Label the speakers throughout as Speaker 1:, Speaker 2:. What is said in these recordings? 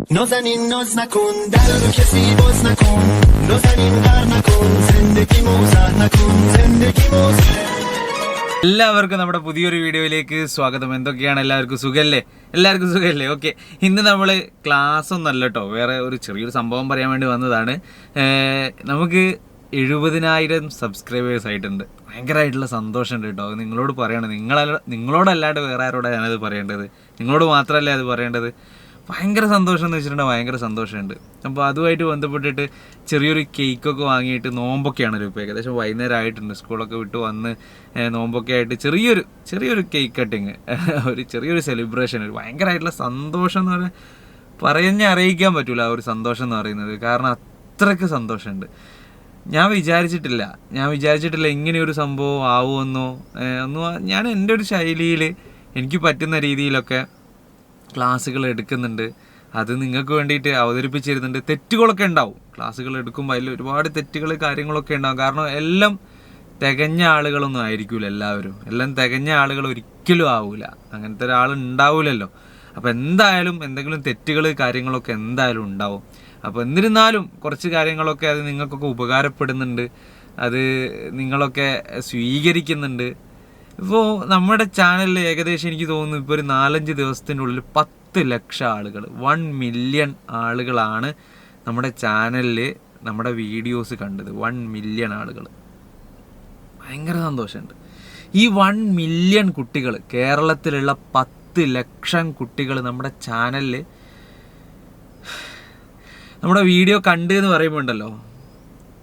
Speaker 1: نازنین ناز نکن در رو کسی باز نکن نازنین غر نکن زندگی موزر نکن زندگی موزر
Speaker 2: എല്ലാവർക്കും നമ്മുടെ പുതിയൊരു വീഡിയോയിലേക്ക് സ്വാഗതം എന്തൊക്കെയാണ് എല്ലാവർക്കും സുഖല്ലേ എല്ലാവർക്കും സുഖല്ലേ ഓക്കെ ഇന്ന് നമ്മൾ ക്ലാസ് ഒന്നല്ല കേട്ടോ വേറെ ഒരു ചെറിയൊരു സംഭവം പറയാൻ വേണ്ടി വന്നതാണ് ഏർ നമുക്ക് എഴുപതിനായിരം സബ്സ്ക്രൈബേഴ്സ് ആയിട്ടുണ്ട് ഭയങ്കരമായിട്ടുള്ള സന്തോഷമുണ്ട് കേട്ടോ അത് നിങ്ങളോട് പറയണം നിങ്ങളല്ല നിങ്ങളോടല്ലാണ്ട് വേറെ ആരോടാണ് ഞാനത് പറയേണ്ടത് നിങ്ങളോട് മാത്രമല്ലേ അത് പറയേണ്ടത് ഭയങ്കര സന്തോഷം എന്ന് വെച്ചിട്ടുണ്ടെങ്കിൽ ഭയങ്കര സന്തോഷമുണ്ട്. അപ്പോൾ അതുമായിട്ട് ബന്ധപ്പെട്ടിട്ട് ചെറിയൊരു കേക്കൊക്കെ വാങ്ങിയിട്ട് നോമ്പൊക്കെയാണല്ലോ ഇപ്പോൾ ഏകദേശം വൈകുന്നേരം ആയിട്ടുണ്ട് സ്കൂളൊക്കെ വിട്ട് വന്ന് നോമ്പൊക്കെ ആയിട്ട് ചെറിയൊരു ചെറിയൊരു കേക്ക് കട്ടിങ് ഒരു ചെറിയൊരു സെലിബ്രേഷൻ ഒരു ഭയങ്കരമായിട്ടുള്ള സന്തോഷം എന്ന് പറഞ്ഞാൽ പറഞ്ഞ് അറിയിക്കാൻ പറ്റില്ല ആ ഒരു സന്തോഷം എന്ന് പറയുന്നത്. കാരണം അത്രയ്ക്ക് സന്തോഷമുണ്ട്. ഞാൻ വിചാരിച്ചിട്ടില്ല. ഞാൻ വിചാരിച്ചിട്ടില്ല ഇങ്ങനെയൊരു സംഭവം ആവുമെന്നോ ഒന്നും ഞാൻ എന്റെ ഒരു ശൈലിയിൽ എനിക്ക് പറ്റുന്ന രീതിയിലൊക്കെ ക്ലാസ്സുകൾ എടുക്കുന്നുണ്ട്. അത് നിങ്ങൾക്ക് വേണ്ടിയിട്ട് അവതരിപ്പിച്ചിരുന്നുണ്ട്. തെറ്റുകളൊക്കെ ഉണ്ടാവും. ക്ലാസ്സുകൾ എടുക്കുമ്പോൾ അതിൽ ഒരുപാട് തെറ്റുകൾ കാര്യങ്ങളൊക്കെ ഉണ്ടാവും. കാരണം എല്ലാം തികഞ്ഞ ആളുകളൊന്നും ആയിരിക്കില്ല എല്ലാവരും. എല്ലാം തികഞ്ഞ ആളുകൾ ഒരിക്കലും ആവില്ല അങ്ങനത്തെ ഒരാൾ ഉണ്ടാവില്ലല്ലോ അപ്പോൾ എന്തായാലും എന്തെങ്കിലും തെറ്റുകൾ കാര്യങ്ങളൊക്കെ എന്തായാലും ഉണ്ടാവും. അപ്പോൾ എന്നിരുന്നാലും കുറച്ച് കാര്യങ്ങളൊക്കെ അത് നിങ്ങൾക്കൊക്കെ ഉപകാരപ്പെടുന്നുണ്ട്. അത് നിങ്ങളൊക്കെ സ്വീകരിക്കുന്നുണ്ട്. ഇപ്പോൾ നമ്മുടെ ചാനലിൽ ഏകദേശം എനിക്ക് തോന്നുന്നു ഇപ്പോൾ ഒരു നാലഞ്ച് ദിവസത്തിന്റെ ഉള്ളിൽ പത്ത് ലക്ഷം ആളുകൾ വൺ മില്യൺ ആളുകളാണ് നമ്മുടെ ചാനലിൽ നമ്മുടെ വീഡിയോസ് കണ്ടത്. വൺ മില്യൺ ആളുകൾ ഭയങ്കര സന്തോഷമുണ്ട്. ഈ വൺ മില്യൺ കുട്ടികൾ കേരളത്തിലുള്ള പത്ത് ലക്ഷം കുട്ടികൾ നമ്മുടെ ചാനലിൽ നമ്മുടെ വീഡിയോ കണ്ട് എന്ന് പറയുമ്പോൾ ഉണ്ടല്ലോ.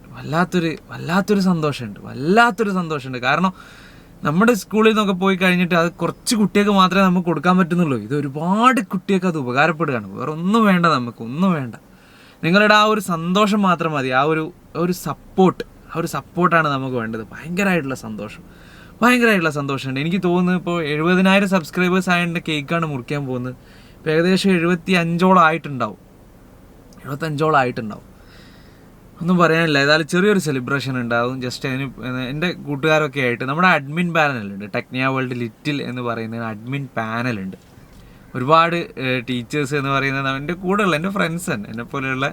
Speaker 2: വല്ലാത്തൊരു വല്ലാത്തൊരു സന്തോഷമുണ്ട്. വല്ലാത്തൊരു സന്തോഷമുണ്ട്. കാരണം നമ്മുടെ സ്കൂളിൽ നിന്നൊക്കെ പോയി കഴിഞ്ഞിട്ട് അത് കുറച്ച് കുട്ടികൾക്ക് മാത്രമേ നമുക്ക് കൊടുക്കാൻ പറ്റുന്നുള്ളൂ. ഇത് ഒരുപാട് കുട്ടികൾക്ക് അത് ഉപകാരപ്പെടുകയാണ്. വേറെ ഒന്നും വേണ്ട നമുക്ക് ഒന്നും വേണ്ട. നിങ്ങളുടെ ആ ഒരു സന്തോഷം മാത്രം മതി. ആ ഒരു ഒരു സപ്പോർട്ട് ആ ഒരു സപ്പോർട്ടാണ് നമുക്ക് വേണ്ടത്. ഭയങ്കരമായിട്ടുള്ള സന്തോഷം. ഭയങ്കരമായിട്ടുള്ള സന്തോഷമുണ്ട്. എനിക്ക് തോന്നുന്നു ഇപ്പോൾ എഴുപതിനായിരം സബ്സ്ക്രൈബേഴ്സ് ആയതിന്റെ കേക്കാണ് മുറിക്കാൻ പോകുന്നത്. ഇപ്പോൾ ഏകദേശം എഴുപത്തി അഞ്ചോളം ആയിട്ടുണ്ടാവും. എഴുപത്തഞ്ചോളം ആയിട്ടുണ്ടാവും. ഒന്നും പറയാനില്ല. ഏതായാലും ചെറിയൊരു സെലിബ്രേഷൻ ഉണ്ടാവും. ജസ്റ്റ് അതിന് എന്റെ കൂട്ടുകാരൊക്കെ ആയിട്ട് നമ്മുടെ അഡ്മിൻ പാനലുണ്ട് ടെക്നിയ വേൾഡ് ലിറ്റിൽ എന്ന് പറയുന്നതിന് അഡ്മിൻ പാനലുണ്ട് ഒരുപാട് ടീച്ചേഴ്സ് എന്ന് പറയുന്നത് എന്റെ കൂടെയുള്ള എന്റെ ഫ്രണ്ട്സ് തന്നെ എന്നെ പോലെയുള്ള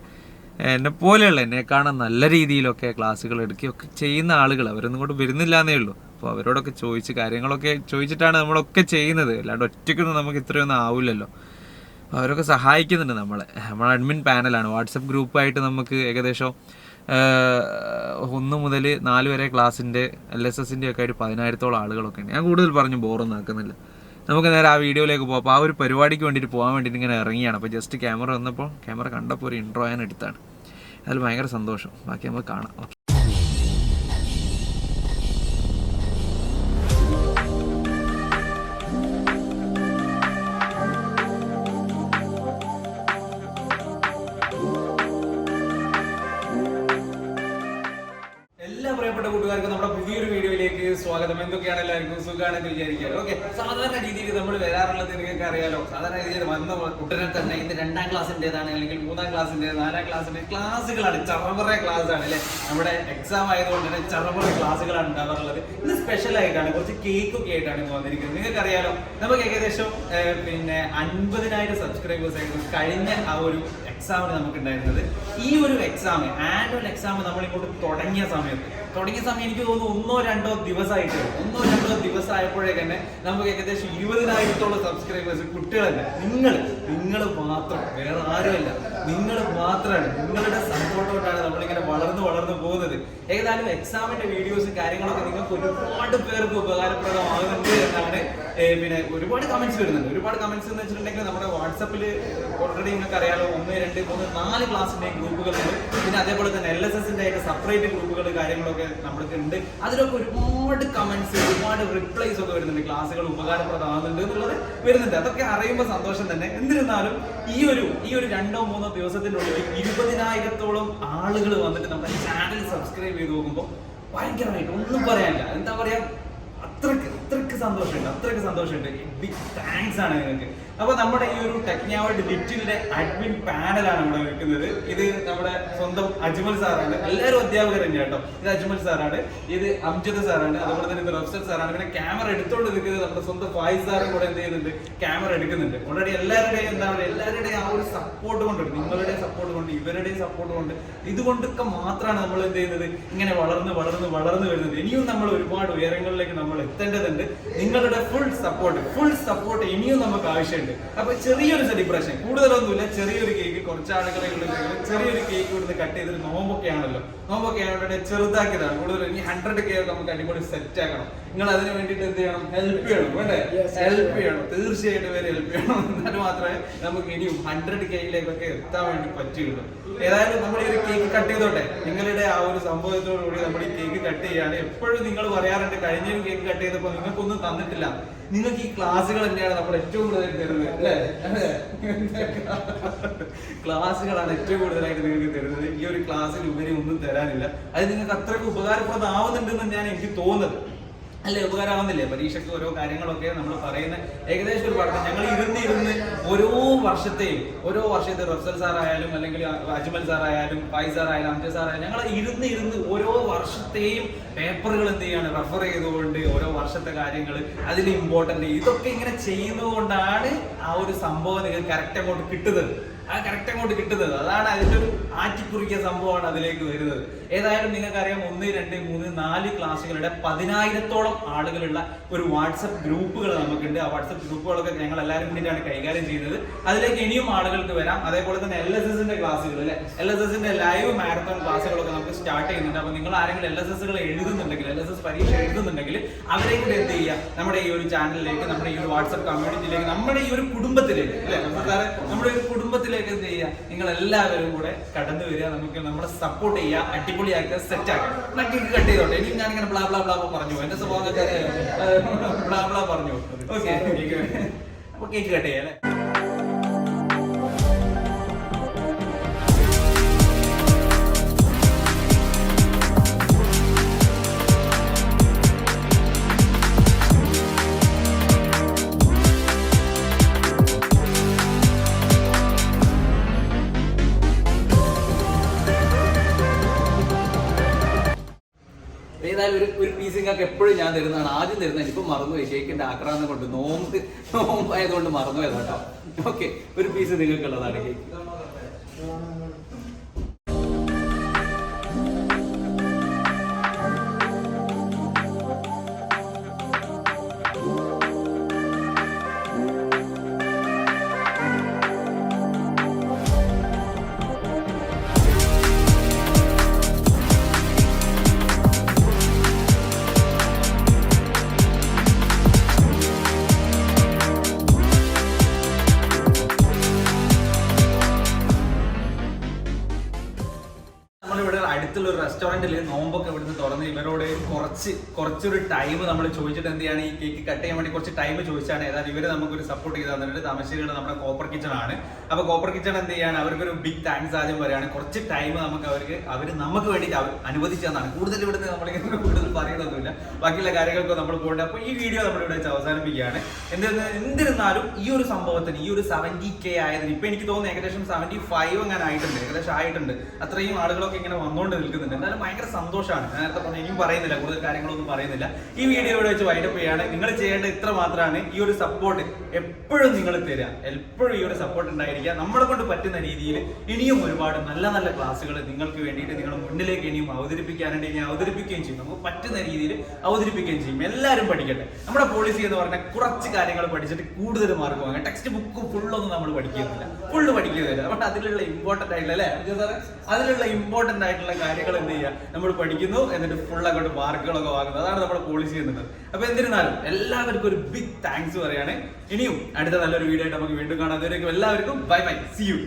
Speaker 2: എന്നെ പോലെയുള്ള എന്നെ കാണാൻ നല്ല രീതിയിലൊക്കെ ക്ലാസ്സുകൾ എടുക്കുകയൊക്കെ ചെയ്യുന്ന ആളുകൾ. അവരൊന്നും കൊണ്ട് വരുന്നില്ല എന്നേ ഉള്ളൂ. അപ്പോൾ അവരോടൊക്കെ ചോദിച്ച് കാര്യങ്ങളൊക്കെ ചോദിച്ചിട്ടാണ് നമ്മളൊക്കെ ചെയ്യുന്നത്. അല്ലാണ്ട് ഒറ്റയ്ക്കൊന്നും നമുക്ക് ഇത്രയൊന്നും ആവില്ലല്ലോ. അവരൊക്കെ സഹായിക്കുന്നുണ്ട് നമ്മളെ. നമ്മൾ അഡ്മിൻ പാനലാണ്. വാട്സപ്പ് ഗ്രൂപ്പായിട്ട് നമുക്ക് ഏകദേശം ഒന്ന് മുതൽ നാല് വരെ ക്ലാസ്സിന്റെ എൽ എസ് എസിന്റെ ഒക്കെ ആയിട്ട് പതിനായിരത്തോളം ആളുകളൊക്കെ ഉണ്ട് ഞാൻ കൂടുതൽ പറഞ്ഞു ബോറൊന്നും ആക്കുന്നില്ല നമുക്ക് നേരെ ആ വീഡിയോയിലേക്ക് പോകാം അപ്പോൾ ആ ഒരു പരിപാടിക്ക് വേണ്ടിയിട്ട് പോകാൻ വേണ്ടിയിട്ട് ഇങ്ങനെ ഇറങ്ങിയാണ്. അപ്പോൾ ജസ്റ്റ് ക്യാമറ വന്നപ്പോൾ ക്യാമറ കണ്ടപ്പോൾ ഒരു ഇൻട്രോ ഞാൻ എടുത്താണ്. അതിൽ ഭയങ്കര സന്തോഷം. ബാക്കി നമുക്ക് കാണാം. ഓക്കെ സ്വാഗതം. എന്തൊക്കെയാണ് എല്ലാവർക്കും? സുഖമാണെന്ന് വിചാരിക്കാം ഓക്കെ സാധാരണ രീതിയിൽ നമ്മൾ വരാറുള്ളത് നിങ്ങൾക്ക് അറിയാലോ. സാധാരണ രീതിയിൽ വന്ന കുട്ടനെ തന്നെ ഇന്ന് രണ്ടാം ക്ലാസ്സിന്റെതാണ് അല്ലെങ്കിൽ മൂന്നാം ക്ലാസ്സിന്റെ നാലാം ക്ലാസ്സിന്റെ ക്ലാസ്സുകളാണ്. ചറവറ ക്ലാസ് ആണ് അല്ലേ? നമ്മുടെ എക്സാം ആയതുകൊണ്ട് തന്നെ ചറവറ ക്ലാസ്സുകളാണ് ഉണ്ടാവാറുള്ളത്. ഇന്ന് സ്പെഷ്യൽ ആയിട്ടാണ് കുറച്ച് കേക്കൊക്കെ ആയിട്ടാണ് ഇന്ന് വന്നിരിക്കുന്നത്. നിങ്ങൾക്ക് അറിയാലോ നമുക്ക് ഏകദേശം പിന്നെ അൻപതിനായിരം സബ്സ്ക്രൈബേഴ്സ് ആയിരുന്നു കഴിഞ്ഞ ആ ഒരു എക്സാമിന് നമുക്ക് ഉണ്ടായിരുന്നത് ഈ ഒരു എക്സാം ആനുവൽ എക്സാം നമ്മൾ ഇങ്ങോട്ട് തുടങ്ങിയ സമയത്ത് തുടങ്ങിയ സമയം എനിക്ക് തോന്നുന്നു ഒന്നോ രണ്ടോ ദിവസമായിട്ട് ഒന്നോ രണ്ടോ ദിവസമായപ്പോഴേക്ക് തന്നെ നമുക്ക് ഏകദേശം ഇരുപതിനായിരത്തോളം സബ്സ്ക്രൈബേഴ്സ് കുട്ടികളല്ല? നിങ്ങൾ നിങ്ങൾ മാത്രം വേറെ ആരുമല്ല. നിങ്ങൾ മാത്രമാണ് നിങ്ങളുടെ സപ്പോർട്ടോട്ടാണ് നമ്മളിങ്ങനെ വളർന്നു വളർന്നു പോകുന്നത്. ഏതായാലും എക്സാമിന്റെ വീഡിയോസും കാര്യങ്ങളൊക്കെ നിങ്ങൾക്ക് ഒരുപാട് പേർക്ക് ഉപകാരപ്രദമാകുന്നുണ്ട് എന്നാണ് പിന്നെ ഒരുപാട് കമന്റ്സ് വരുന്നുണ്ട്. ഒരുപാട് കമന്റ്സ് എന്ന് വെച്ചിട്ടുണ്ടെങ്കിൽ നമ്മുടെ വാട്സപ്പിൽ ഓൾറെഡി നിങ്ങൾക്ക് അറിയാലോ ഒന്ന് രണ്ട് മൂന്ന് നാല് ക്ലാസ്സിന്റെ ഗ്രൂപ്പുകളുണ്ട് പിന്നെ അതേപോലെ തന്നെ എൽ എസ് എസിന്റെ ആയിട്ട് സെപ്പറേറ്റ് ഗ്രൂപ്പുകൾ കാര്യങ്ങളൊക്കെ നമ്മൾക്ക് ഉണ്ട്. അതിലൊക്കെ ഒരുപാട് കമന്റ്സ് ഒരുപാട് റിപ്ലൈസ് ഒക്കെ വരുന്നുണ്ട്. ക്ലാസ്സുകൾ ഉപകാരപ്രദമാകുന്നുണ്ട് എന്നുള്ളത് വരുന്നുണ്ട്. അതൊക്കെ അറിയുമ്പോൾ സന്തോഷം തന്നെ. എന്നിരുന്നാലും ഈ ഒരു ഈ ഒരു രണ്ടോ മൂന്നോ ദിവസത്തിനുള്ളിൽ ഇരുപതിനായിരത്തോളം ആളുകൾ വന്നിട്ട് നമ്മുടെ ചാനൽ സബ്സ്ക്രൈബ് ചെയ്ത് നോക്കുമ്പോൾ ഭയങ്കരമായിട്ട് ഒന്നും പറയാനില്ല. എന്താ പറയാ? അത്രയ്ക്ക്. അത്രയ്ക്ക് സന്തോഷമുണ്ട് അത്രയ്ക്ക് സന്തോഷമുണ്ട്. ബിഗ് താങ്ക്സ് ആണ് നിങ്ങൾക്ക്. അപ്പൊ നമ്മുടെ ഈ ഒരു ടെക്നാവഡ് ലിറ്റിലിന്റെ അഡ്മിൻ പാനലാണ് ഇവിടെ നിൽക്കുന്നത്. ഇത് നമ്മുടെ സ്വന്തം അജ്മൽ സാറാണ്. എല്ലാവരും അധ്യാപകർ തന്നെയാണ് കേട്ടോ. ഇത് അജ്മൽ സാറാണ്. ഇത് അംജദ് സാറാണ്. അതുപോലെ തന്നെ ഇത് റഫ്സൽ സാറാണ്. പിന്നെ ക്യാമറ എടുത്തോണ്ട് നിൽക്കുന്നത് നമ്മുടെ സ്വന്തം ഫായിസ് സാറും കൂടെ എന്ത് ചെയ്യുന്നുണ്ട്? ക്യാമറ എടുക്കുന്നുണ്ട്. ഓൾറെഡി എല്ലാവരുടെയും എന്താ പറയുക എല്ലാവരുടെയും ആ ഒരു സപ്പോർട്ട് കൊണ്ട് നിങ്ങളുടെ സപ്പോർട്ട് കൊണ്ട് ഇവരുടെയും സപ്പോർട്ട് കൊണ്ട് ഇതുകൊണ്ടൊക്കെ മാത്രമാണ് നമ്മൾ എന്ത് ചെയ്യുന്നത്? ഇങ്ങനെ വളർന്ന് വളർന്ന് വളർന്ന് വരുന്നത്. ഇനിയും നമ്മൾ ഒരുപാട് ഉയരങ്ങളിലേക്ക് നമ്മൾ എത്തേണ്ടതുണ്ട് നിങ്ങളുടെ ഫുൾ സപ്പോർട്ട് ഫുൾ സപ്പോർട്ട് ഇനിയും നമുക്ക് ആവശ്യമുണ്ട്. അപ്പൊ ചെറിയൊരു സെലിബ്രേഷൻ കൂടുതലൊന്നുമില്ല. ചെറിയൊരു കേക്ക് കുറച്ച് ആളുകളെ ചെറിയൊരു കേക്ക് ഇവിടുന്ന് കട്ട് ചെയ്തിട്ട് നോമ്പൊക്കെ ആണല്ലോ നോമ്പൊക്കെ ആണെങ്കിൽ ചെറുതാക്കിയതാണ്. കൂടുതൽ ഇനി ഹൺഡ്രഡ് കെ നമുക്ക് അടിപൊളി സെറ്റ് ആക്കണം. നിങ്ങൾ അതിന് വേണ്ടിയിട്ട് എന്ത് ചെയ്യണം? ഹെൽപ്പ് ചെയ്യണം വേണ്ടേ ഹെൽപ്പ് ചെയ്യണം. തീർച്ചയായിട്ടും വരെ ഹെൽപ്പ് ചെയ്യണം. എന്നാൽ മാത്രമേ നമുക്ക് ഇനിയും ഹൺഡ്രഡ് കെയിലേക്കൊക്കെ എത്താൻ വേണ്ടി പറ്റുകയുള്ളൂ ഏതായാലും നമ്മൾ ഈ ഒരു കേക്ക് കട്ട് ചെയ്തോട്ടെ. നിങ്ങളുടെ ആ ഒരു സംഭവത്തോടുകൂടി നമ്മൾ ഈ കേക്ക് കട്ട് ചെയ്യാണ് എപ്പോഴും നിങ്ങൾ പറയാറുണ്ട്. കഴിഞ്ഞ കേക്ക് കട്ട് ചെയ്തപ്പോൾ നിങ്ങൾക്കൊന്നും തന്നിട്ടില്ല. നിങ്ങൾക്ക് ഈ ക്ലാസ്സുകൾ തന്നെയാണ് നമ്മൾ ഏറ്റവും കൂടുതൽ തരുന്നത് അല്ലേ? ക്ലാസ്സുകളാണ് ഏറ്റവും കൂടുതലായിട്ട് നിങ്ങൾക്ക് തരുന്നത്. ഈ ഒരു ക്ലാസ്സിൽ ഉപരി ഒന്നും തരാനില്ല. അത് നിങ്ങൾക്ക് അത്രയ്ക്ക് ഉപകാരപ്രദമാവുന്നുണ്ടെന്ന് ഞാൻ എനിക്ക് തോന്നുന്നത്. അല്ലെ? ഉപകാരമാവുന്നില്ലേ? പരീക്ഷയ്ക്ക് ഓരോ കാര്യങ്ങളൊക്കെ നമ്മൾ പറയുന്ന ഏകദേശം ഒരു പഠനം ഞങ്ങൾ ഇരുന്ന് ഇരുന്ന് ഓരോ വർഷത്തെയും ഓരോ വർഷത്തെ റഫ്സൽ സാറായാലും അല്ലെങ്കിൽ അജ്മൽ സാറായാലും ഫൈ സാറായാലും സാർ ആയാലും ഞങ്ങൾ ഇരുന്ന് ഇരുന്ന് ഓരോ വർഷത്തെയും പേപ്പറുകൾ എന്ത് ചെയ്യാണ്? റെഫർ ചെയ്തുകൊണ്ട് ഓരോ വർഷത്തെ കാര്യങ്ങൾ അതിൽ ഇമ്പോർട്ടന്റ് ഇതൊക്കെ ഇങ്ങനെ ചെയ്യുന്നത് കൊണ്ടാണ് ആ ഒരു സംഭവം നിങ്ങൾക്ക് കറക്റ്റ് അങ്ങോട്ട് കിട്ടുന്നത്. ആ കറക്റ്റ് അങ്ങോട്ട് കിട്ടുന്നത്. അതാണ് അതിന്റെ ഒരു ആറ്റിക്കുറിക്കിയ സംഭവമാണ് അതിലേക്ക് വരുന്നത്. ഏതായാലും നിങ്ങൾക്കറിയാം ഒന്ന് രണ്ട് മൂന്ന് നാല് ക്ലാസ്സുകളുടെ പതിനായിരത്തോളം ആളുകളുള്ള ഒരു വാട്സപ്പ് ഗ്രൂപ്പുകൾ നമുക്കുണ്ട്. ആ വാട്സപ്പ് ഗ്രൂപ്പുകളൊക്കെ ഞങ്ങൾ എല്ലാവരും കൂടിയിട്ടാണ് കൈകാര്യം ചെയ്യുന്നത്. അതിലേക്ക് ഇനിയും ആളുകൾക്ക് വരാം. അതേപോലെ തന്നെ എൽ എസ് എസിന്റെ ക്ലാസ്സുകൾ അല്ലെ? എൽ എസ് എസിന്റെ ലൈവ് മാരത്തോൺ ക്ലാസ്സുകളൊക്കെ നമുക്ക് സ്റ്റാർട്ട് ചെയ്യുന്നുണ്ട്. അപ്പൊ നിങ്ങൾ ആരെങ്കിലും എൽ എസ് എസുകൾ എഴുതുന്നുണ്ടെങ്കിൽ എൽ എസ് എസ് പരീക്ഷ എഴുതുന്നുണ്ടെങ്കിൽ അവരെ കൂടെ എന്ത് ചെയ്യുക? നമ്മുടെ ഈ ഒരു ചാനലിലേക്ക് നമ്മുടെ ഈ ഒരു വാട്സപ്പ് കമ്മ്യൂണിറ്റിയിലേക്ക് നമ്മുടെ ഈ ഒരു കുടുംബത്തിലേക്ക് അല്ലെ? നമ്മുടെ ഒരു കുടുംബത്തിലേക്ക് എന്ത് ചെയ്യുക? നിങ്ങൾ എല്ലാവരും കൂടെ കടന്നു വരിക. നമുക്ക് നമ്മളെ സപ്പോർട്ട് ചെയ്യുക. അടിപൊളിയാക്കുക. സെറ്റ് ആക്കുക. കേക്ക് കട്ട് ചെയ്തോട്ടെ. ഇനി ഞാനിങ്ങനെ ബ്ലാ ബ്ലാ ബ്ലാ പറഞ്ഞു. എന്റെ സ്വഭാവം ബ്ലാ ബ്ലാ പറഞ്ഞു ഓക്കെ അപ്പൊ കേക്ക് കട്ട് ചെയ്യാം അല്ലേ? നിങ്ങൾക്ക് എപ്പോഴും ഞാൻ തരുന്നതാണ്. ആദ്യം തരുന്ന ഇപ്പൊ മറന്നുപോയി. ഷേക്കിന്റെ ആക്രാന്തം കൊണ്ട് നോമ്പ് നോമ്പായതുകൊണ്ട് മറന്നുപോയതാട്ടോ ഓക്കെ ഒരു പീസ് നിങ്ങൾക്കുള്ളതാണ്. കേക്ക് റെസ്റ്റോറന്റിൽ നോമ്പൊക്കെ ഇവിടുന്ന് തുറന്ന് ഇവരോട് കുറച്ച് കുറച്ചൊരു ടൈം നമ്മൾ ചോദിച്ചിട്ട് എന്ത് ഈ കേക്ക് കട്ട് ചെയ്യാൻ വേണ്ടി കുറച്ച് ടൈം ചോദിച്ചാണ്. ഏതായാലും ഇവർ നമുക്കൊരു സപ്പോർട്ട് ചെയ്ത് തന്നിട്ടുണ്ട്. താമരശ്ശേരിയുടെ നമ്മുടെ കോപ്പർ കിച്ചൺ ആണ്. അപ്പൊ കോപ്പർ കിച്ചൺ എന്ത് ചെയ്യാണ്? അവർക്കൊരു ബിഗ് താങ്ക്സ് ആദ്യം പറയാണ്. കുറച്ച് ടൈം നമുക്ക് അവർക്ക് അവർ നമുക്ക് വേണ്ടിയിട്ട് അവർ അനുവദിച്ചു തന്നാണ് കൂടുതൽ ഇവിടുന്ന് നമ്മളിങ്ങനെ കൂടുതൽ പറയണമൊന്നുമില്ല ബാക്കിയുള്ള കാര്യങ്ങൾക്ക് നമ്മൾ പോകേണ്ട. അപ്പൊ ഈ വീഡിയോ നമ്മൾ ഇവിടെ വെച്ച് അവസാനിപ്പിക്കുകയാണ്. എന്തിരുന്ന എന്തിരുന്നാലും ഈ ഒരു സംഭവത്തിന് ഈ ഒരു സെവന്റി കെ ആയതിന് ഇപ്പൊ എനിക്ക് തോന്നുന്നു ഏകദേശം സെവന്റി ഫൈവ് അങ്ങനെ ആയിട്ടുണ്ട്. ഏകദേശം ആയിട്ടുണ്ട്. അത്രയും ആളുകളൊക്കെ ഇങ്ങനെ വന്നുകൊണ്ട് നിൽക്കുന്നുണ്ട്. എന്തായാലും ഭയങ്കര സന്തോഷമാണ്. ഞാൻ നേരത്തെ പറഞ്ഞു ഇനിയും പറയുന്നില്ല കൂടുതൽ കാര്യങ്ങളൊന്നും പറയുന്നില്ല. ഈ വീഡിയോ ഇവിടെ വെച്ച് വൈൻഡപ്പ് ചെയ്യാണ്. നിങ്ങൾ ചെയ്യേണ്ട ഇത്ര മാത്രമാണ്. ഈ ഒരു സപ്പോർട്ട് എപ്പോഴും നിങ്ങൾ തരിക. എപ്പോഴും ഈ ഒരു സപ്പോർട്ട് ഉണ്ടായിരിക്കുക. നമ്മളെ കൊണ്ട് പറ്റുന്ന രീതിയിൽ ഇനിയും ഒരുപാട് നല്ല നല്ല ക്ലാസ്സുകൾ നിങ്ങൾക്ക് വേണ്ടിയിട്ട് നിങ്ങൾ മുന്നിലേക്ക് ഇനിയും അവതരിപ്പിക്കാനുണ്ട്. ഇനി അവതരിപ്പിക്കുകയും ചെയ്യും. നമുക്ക് പറ്റുന്ന രീതിയിൽ അവതരിപ്പിക്കുകയും ചെയ്യും. എല്ലാവരും പഠിക്കട്ടെ. നമ്മുടെ പോളിസി എന്ന് പറഞ്ഞാൽ കുറച്ച് കാര്യങ്ങൾ പഠിച്ചിട്ട് കൂടുതൽ മാർക്ക് വാങ്ങാം ടെക്സ്റ്റ് ബുക്ക് ഫുള്ളൊന്നും നമ്മൾ പഠിക്കുന്നില്ല. ഫുള്ള് പഠിക്കുന്നില്ല. ബട്ട് അതിലുള്ള ഇമ്പോർട്ടന്റ് ആയിട്ടുള്ള അല്ലേ? അതിലുള്ള ഇമ്പോർട്ടന്റ് ആയിട്ടുള്ള കാര്യങ്ങൾ എന്ത് ചെയ്യുക? നമ്മൾ പഠിക്കുന്നു എന്നിട്ട് ഫുൾ അങ്ങോട്ട് മാർക്കുകളൊക്കെ വാങ്ങുന്നത് അതാണ് നമ്മുടെ പോളിസി എന്നുള്ളത് അപ്പോൾ എന്നിരുന്നാലും എല്ലാവർക്കും ഒരു ബിഗ് താങ്ക്സ് പറയാണ്. ഇനിയും അടുത്ത നല്ലൊരു വീഡിയോ ആയിട്ട് നമുക്ക് വീണ്ടും കാണാം. എല്ലാവർക്കും ബൈ ബൈ സി യു